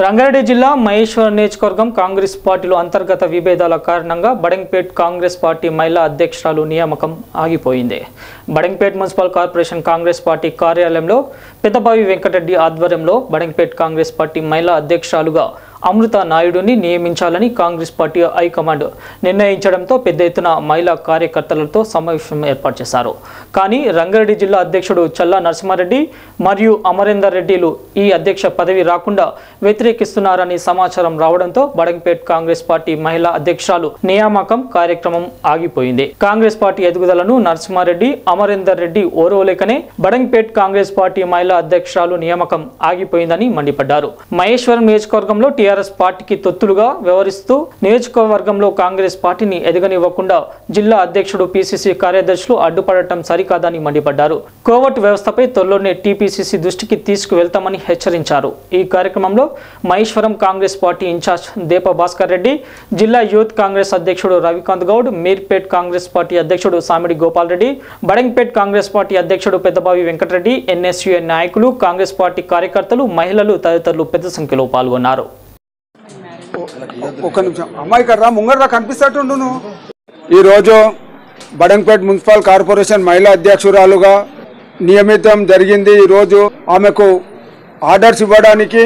రంగారెడ్డి జిల్లా మహేశ్వర్ నియోజకవర్గం కాంగ్రెస్ పార్టీలో అంతర్గత విభేదాల కారణంగా బడంగ్పేట్ కాంగ్రెస్ పార్టీ మహిళా అధ్యక్షురాలు నియామకం ఆగిపోయింది. Badangpet municipal corporation Congress party కార్యాలయంలో పెద్దబావి వెంకటరెడ్డి ఆధ్వర్యంలో బడంగ్పేట్ కాంగ్రెస్ పార్టీ మహిళా అధ్యక్షురాలుగా అమృత నాయుడుని నియమించాలని కాంగ్రెస్ పార్టీ హైకమాండ్ నిర్ణయించడంతో పెద్ద ఎత్తున మహిళా కార్యకర్తలతో సమావేశం ఏర్పాటు చేశారు. కానీ రంగారెడ్డి జిల్లా అధ్యక్షుడు చల్లా నరసింహారెడ్డి మరియు అమరేందర్ రెడ్డిలు ఈ అధ్యక్ష పదవి రాకుండా వ్యతిరేకిస్తున్నారని సమాచారం రావడంతో బడంపేట్ కాంగ్రెస్ పార్టీ మహిళా అధ్యక్షురాలు నియామకం కార్యక్రమం ఆగిపోయింది. కాంగ్రెస్ పార్టీ ఎదుగుదలను నరసింహారెడ్డి అమరేందర్ రెడ్డి ఓరవలేకనే బడంగ్పేట్ కాంగ్రెస్ పార్టీ మహిళా అధ్యక్షురాలు నియామకం ఆగిపోయిందని మండిపడ్డారు. మహేశ్వరం నియోజకవర్గంలో టీఆర్ఎస్ పార్టీకి తొత్తులుగా వ్యవహరిస్తూ నియోజకవర్గంలో కాంగ్రెస్ పార్టీని ఎదగనివ్వకుండా జిల్లా అధ్యక్షుడు పీసీసీ కార్యదర్శులు అడ్డుపడటం సరికాదని మండిపడ్డారు. కోవట్ వ్యవస్థపై త్వరలోనే టీపీసీసీ దృష్టికి తీసుకువెళ్తామని హెచ్చరించారు. ఈ కార్యక్రమంలో మహేశ్వరం కాంగ్రెస్ పార్టీ ఇన్ఛార్జ్ దీప భాస్కర్ రెడ్డి జిల్లా యూత్ కాంగ్రెస్ అధ్యక్షుడు రవికాంత్ గౌడ్ మీర్పేట్ కాంగ్రెస్ పార్టీ అధ్యక్షుడు సామిడి గోపాల్ రెడ్డి బడంగ్పేట్ కాంగ్రెస్ పార్టీ అధ్యక్షుడు పెద్దబావి వెంకటరెడ్డి ఎన్ఎస్యుఎన్ నాయకులు కాంగ్రెస్ పార్టీ కార్యకర్తలు మహిళలు తదితరులు పెద్ద సంఖ్యలో పాల్గొన్నారు. ఒక్క నిమిషం. అమ్మాయి ఇక్కడ రా ముంగర కనిపిస్తట్టుండు నువ్వు. ఈరోజు బడంపేట్ మున్సిపల్ కార్పొరేషన్ మహిళా అధ్యక్షురాలుగా నియమితం జరిగింది. ఈరోజు ఆమెకు ఆర్డర్స్ ఇవ్వడానికి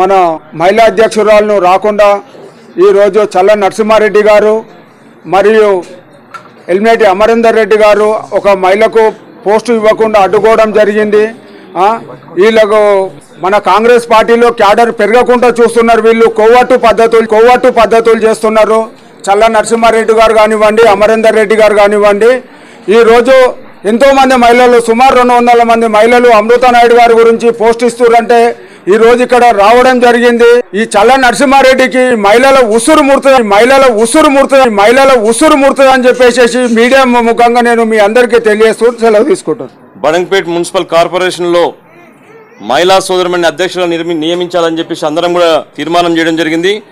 మన మహిళా అధ్యక్షురాలను రాకుండా ఈరోజు చల్ల నరసింహారెడ్డి గారు మరియు ఎల్మేటి అమరేందర్ రెడ్డి గారు ఒక మహిళకు పోస్టు ఇవ్వకుండా అడ్డుకోవడం జరిగింది. వీళ్ళకు మన కాంగ్రెస్ పార్టీలో క్యాడర్ పెరగకుండా చూస్తున్నారు వీళ్ళు. కొవ్వట్టు పద్ధతులు కొవ్వట్టు పద్ధతులు చేస్తున్నారు. చల్ల నరసింహారెడ్డి గారు కానివ్వండి అమరేందర్ రెడ్డి గారు కానివ్వండి. ఈరోజు ఎంతో మంది మహిళలు సుమారు రెండు వందల మంది మహిళలు అమృత నాయుడు గారి గురించి పోస్ట్ ఇస్తున్నారంటే ఈ రోజు ఇక్కడ రావడం జరిగింది. ఈ చల్ల నరసింహారెడ్డికి మహిళల ఉసురు ముడుతుంది మహిళల ఉసురు ముడుతుంది మహిళల ఉసురు ముడుతుంది అని చెప్పేసి మీడియా ముఖంగా నేను మీ అందరికీ తెలియజేస్తూ సెలవు తీసుకుంటాను బడంగ్పేట్ మున్సిపల్ కార్పొరేషన్లో మహిళా సోదరుమణి అధ్యక్షులను నిర్మి- నియమించాలని చెప్పేసి అందరం కూడా తీర్మానం చేయడం జరిగింది.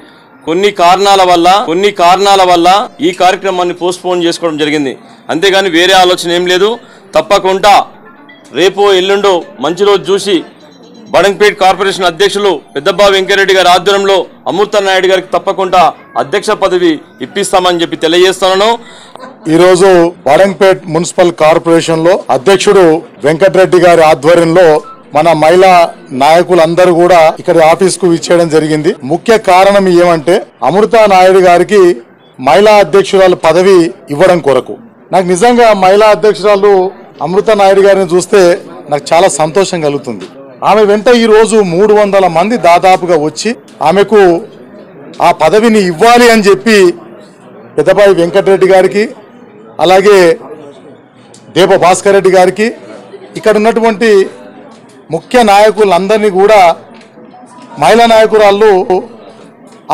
కొన్ని కారణాల వల్ల కొన్ని కారణాల వల్ల ఈ కార్యక్రమాన్ని పోస్ట్పోన్ చేసుకోవడం జరిగింది. అంతేగాని వేరే ఆలోచన ఏం లేదు. తప్పకుండా రేపు ఎల్లుండో మంచి రోజు చూసి బడంపేట్ కార్పొరేషన్ అధ్యక్షులు పెద్దబ్బా వెంకరెడ్డి గారి ఆధ్వర్యంలో అమృత నాయుడు గారికి తప్పకుండా అధ్యక్ష పదవి ఇప్పిస్తామని చెప్పి తెలియజేస్తున్నాను. ఈరోజు బడంపేట్ మున్సిపల్ కార్పొరేషన్లో అధ్యక్షుడు వెంకటరెడ్డి గారి ఆధ్వర్యంలో మన మహిళా నాయకులందరూ కూడా ఇక్కడ ఆఫీస్కు ఇచ్చేయడం జరిగింది. ముఖ్య కారణం ఏమంటే అమృత నాయుడు గారికి మహిళా అధ్యక్షురాలు పదవి ఇవ్వడం కొరకు. నాకు నిజంగా మహిళా అధ్యక్షురాలు అమృత నాయుడు గారిని చూస్తే నాకు చాలా సంతోషం కలుగుతుంది. ఆమె వెంట ఈ రోజు మూడు వందల మంది దాదాపుగా వచ్చి ఆమెకు ఆ పదవిని ఇవ్వాలి అని చెప్పి పెద్దబాయి వెంకటరెడ్డి గారికి అలాగే దేవ భాస్కర్ రెడ్డి గారికి ఇక్కడ ఉన్నటువంటి ముఖ్య నాయకులందరినీ కూడా మహిళా నాయకురాళ్ళు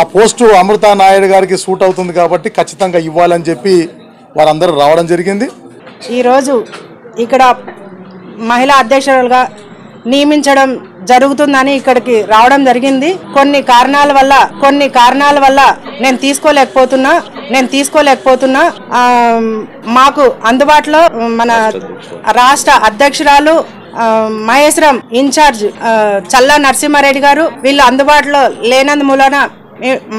ఆ పోస్టు అమృత నాయుడు గారికి సూట్ అవుతుంది కాబట్టి ఖచ్చితంగా ఇవ్వాలని చెప్పి వారందరూ రావడం జరిగింది. ఈరోజు ఇక్కడ మహిళా అధ్యక్షులుగా నియమించడం జరుగుతుందని ఇక్కడికి రావడం జరిగింది. కొన్ని కారణాల వల్ల కొన్ని కారణాల వల్ల నేను తీసుకోలేకపోతున్నా నేను తీసుకోలేకపోతున్నా. మాకు అందుబాటులో మన రాష్ట్ర అధ్యక్షురాలు మహేశ్వరం ఇన్ఛార్జ్ చల్లా నరసింహారెడ్డి గారు వీళ్ళు అందుబాటులో లేనందు మూలన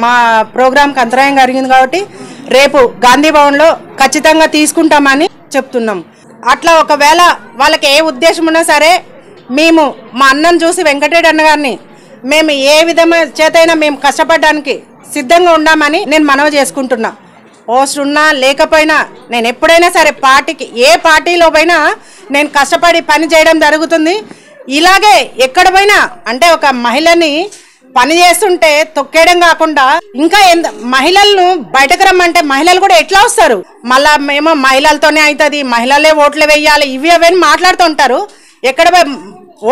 మా ప్రోగ్రాంకి అంతరాయం జరిగింది కాబట్టి రేపు గాంధీ భవన్లో ఖచ్చితంగా తీసుకుంటామని చెప్తున్నాం. అట్లా ఒకవేళ వాళ్ళకి ఏ ఉద్దేశం ఉన్నా సరే మేము మా అన్నం చూసి వెంకటరెడ్డి అన్న గారిని మేము ఏ విధమైన చేతైనా మేము కష్టపడడానికి సిద్ధంగా ఉన్నామని నేను మనవి చేసుకుంటున్నా. పోస్ట్ ఉన్నా లేకపోయినా నేను ఎప్పుడైనా సరే పార్టీకి ఏ పార్టీలో పోయినా నేను కష్టపడి పని చేయడం జరుగుతుంది. ఇలాగే ఎక్కడ పోయినా అంటే ఒక మహిళని పని చేస్తుంటే తొక్కేయడం కాకుండా ఇంకా ఎంత మహిళలను బయటకు రమ్మంటే మహిళలు కూడా ఎట్లా వస్తారు? మళ్ళా మేము మహిళలతోనే అవుతుంది మహిళలే ఓట్లు వేయాలి ఇవి అవన్నీ మాట్లాడుతుంటారు ఎక్కడ పోయి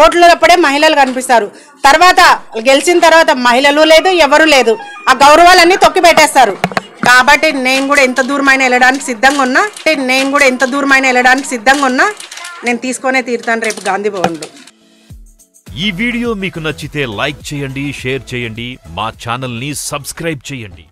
ఓట్లు అప్పుడే మహిళలు కనిపిస్తారు. తర్వాత గెలిచిన తర్వాత మహిళలు లేదు ఎవరు లేదు. ఆ గౌరవాలన్నీ తొక్కి పెట్టేస్తారు కాబట్టి నేను కూడా ఎంత దూరమైన వెళ్ళడానికి సిద్ధంగా ఉన్నా. అంటే నేను కూడా ఎంత దూరమైన వెళ్ళడానికి సిద్ధంగా ఉన్నా. నేను తీసుకొనే తీరుతాను రేపు గాంధీ భవన్లో. ఈ వీడియో మీకు నచ్చితే లైక్ చేయండి షేర్ చేయండి. మా ఛానల్ని సబ్స్క్రైబ్ చేయండి.